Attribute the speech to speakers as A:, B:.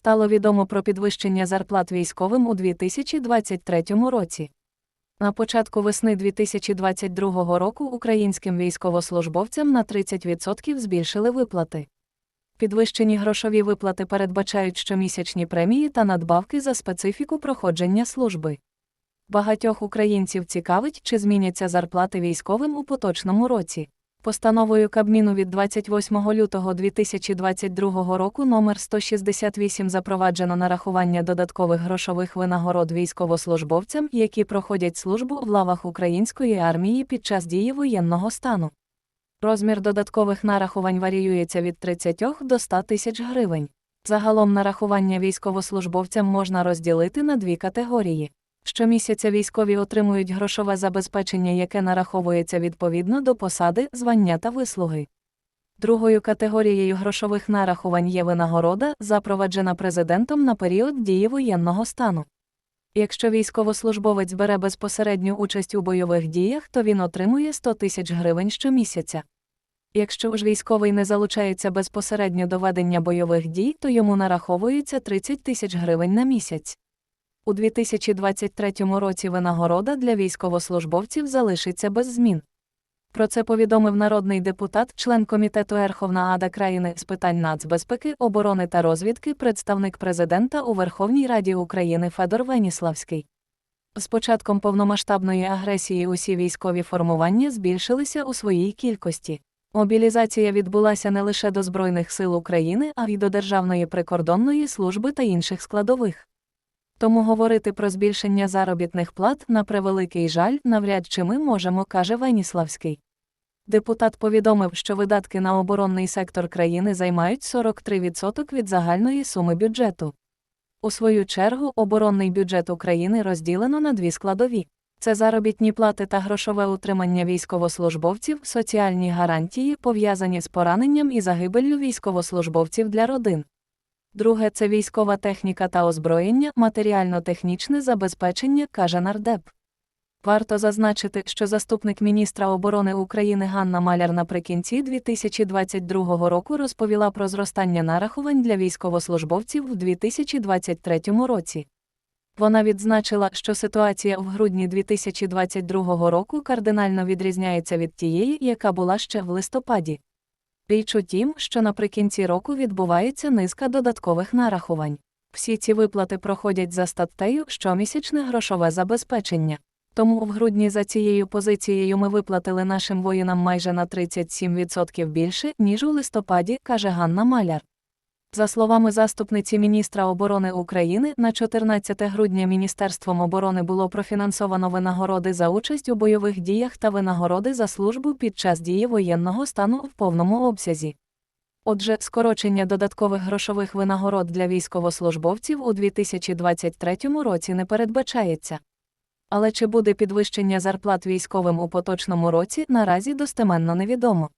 A: Стало відомо про підвищення зарплат військовим у 2023 році. На початку весни 2022 року українським військовослужбовцям на 30% збільшили виплати. Підвищені грошові виплати передбачають щомісячні премії та надбавки за специфіку проходження служби. Багатьох українців цікавить, чи зміняться зарплати військовим у поточному році. Постановою Кабміну від 28 лютого 2022 року номер 168 запроваджено нарахування додаткових грошових винагород військовослужбовцям, які проходять службу в лавах української армії під час дії воєнного стану. Розмір додаткових нарахувань варіюється від 30 до 100 тисяч гривень. Загалом нарахування військовослужбовцям можна розділити на дві категорії. Щомісяця військові отримують грошове забезпечення, яке нараховується відповідно до посади, звання та вислуги. Другою категорією грошових нарахувань є винагорода, запроваджена президентом на період дії воєнного стану. Якщо військовослужбовець бере безпосередню участь у бойових діях, то він отримує 100 тисяч гривень щомісяця. Якщо ж військовий не залучається безпосередньо до ведення бойових дій, то йому нараховується 30 тисяч гривень на місяць. У 2023 році винагорода для військовослужбовців залишиться без змін. Про це повідомив народний депутат, член комітету Верховна Ада країни з питань нацбезпеки, оборони та розвідки, представник президента у Верховній Раді України Федор Веніславський. З початком повномасштабної агресії усі військові формування збільшилися у своїй кількості. Мобілізація відбулася не лише до Збройних сил України, а й до Державної прикордонної служби та інших складових. Тому говорити про збільшення заробітних плат на превеликий жаль навряд чи ми можемо, каже Веніславський. Депутат повідомив, що видатки на оборонний сектор країни займають 43% від загальної суми бюджету. У свою чергу, оборонний бюджет України розділено на дві складові. Це заробітні плати та грошове утримання військовослужбовців, соціальні гарантії, пов'язані з пораненням і загибеллю військовослужбовців для родин. Друге це військова техніка та озброєння, матеріально-технічне забезпечення, каже нардеп. Варто зазначити, що заступник міністра оборони України Ганна Маляр наприкінці 2022 року розповіла про зростання нарахувань для військовослужбовців в 2023 році. Вона відзначила, що ситуація в грудні 2022 року кардинально відрізняється від тієї, яка була ще в листопаді. Річ у тім, що наприкінці року відбувається низка додаткових нарахувань. Всі ці виплати проходять за статтею щомісячне грошове забезпечення. Тому в грудні за цією позицією ми виплатили нашим воїнам майже на 37% більше, ніж у листопаді, каже Ганна Маляр. За словами заступниці міністра оборони України, на 14 грудня Міністерством оборони було профінансовано винагороди за участь у бойових діях та винагороди за службу під час дії воєнного стану в повному обсязі. Отже, скорочення додаткових грошових винагород для військовослужбовців у 2023 році не передбачається. Але чи буде підвищення зарплат військовим у поточному році, наразі достеменно невідомо.